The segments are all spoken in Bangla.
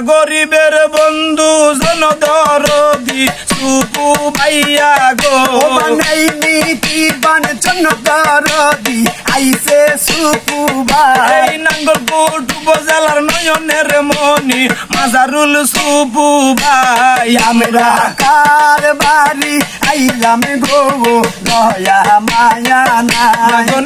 গরিবের বন্ধু জনদরদি সুপু ভাইয়া গো। বানাই নীতি বানচন দরদি আইসে সুপু ভাই। এই নাঙ্গলপুর উপজেলার নয়নের মনি মাজারুল সুপু ভাই। আমরা কার বাড়ি আইলাম গো দয়া মায়া না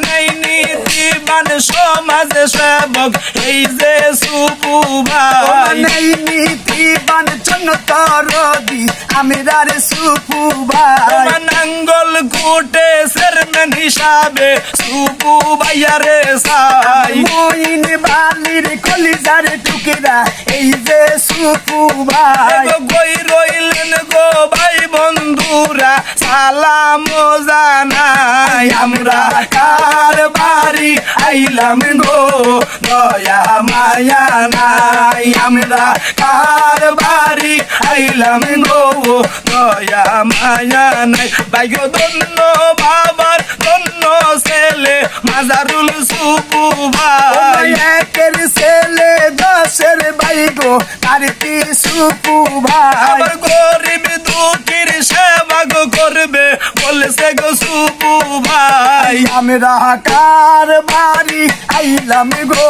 নেই নীতিবান সমাজ সেবক এই যে সুপু ভাই। বানাই নীতি বানচন দরদি আমরা রে সুপু ভাই নাঙ্গল কুটে চেয়ারম্যান হিসাবে সুপু ভাইয়া রে সাই মইন বালির কলিজার টুকিরা এই যে সুপু ভাই গই রইলেন গো ভাই বন্ধুরা সালাম জানাই। আমরা কার বাড়ি আইলাম গো দয়া মায়া নাই। আমরা কার বাড়ি আইলাম গো দয়া মায়া নাই। বাইগ ধন্য বাবার আমরা কার বাড়ি আইলাম গো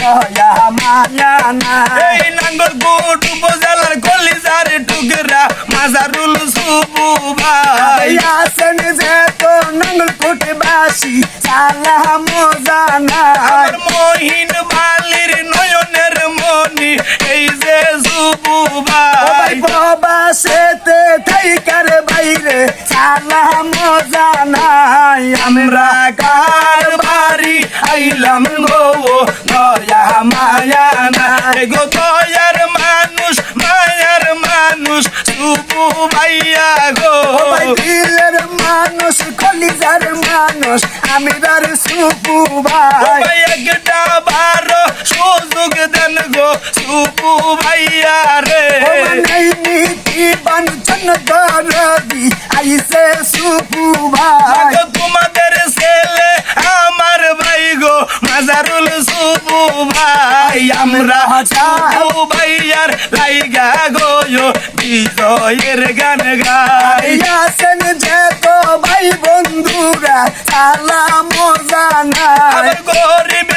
দয়া মায়া না। এই নাঙ্গল কোট উপজেলার কলিজার টুকরা মাজারুল সুপু ভাই। আসেন যে তো নঙ্গল কোটে বাসি সালাম জানা মহিন বালির নয়নের মনি এই যে ভাই বাবা সেতে থাইকার সালাম জানাই আমরা কার বাড়ি আইলাম গো দয়া মায়া না গো দয়ার মানুষ মায়ার মানুষ সুপু ভাইয়া গো দিলের মানুষ কলিজার মানুষ আমি তার সুপু ভাই একটা বারো সুযোগ দেন গো সুপু ভাইয়া রে। নীতি বাঞ্চন দরদি আইসে সুপু ভাই তোমাদের ছেলে আমার ভাই গো মাজারুল সুপু ভাই আমরা সুপু ভাইয়ার লাইগা গো বিজয়ের গান গাই আইয়াছেন যে তো ভাই বন্ধুরা সালাম জানাই। গরিব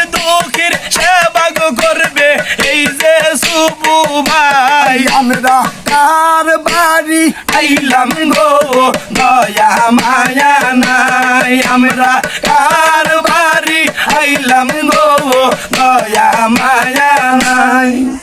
বাড়ি আইলাম গো। দয়া মায়া নাই আমরা কার বাড়ি? আইলাম গো। দয়া মায়া নাই।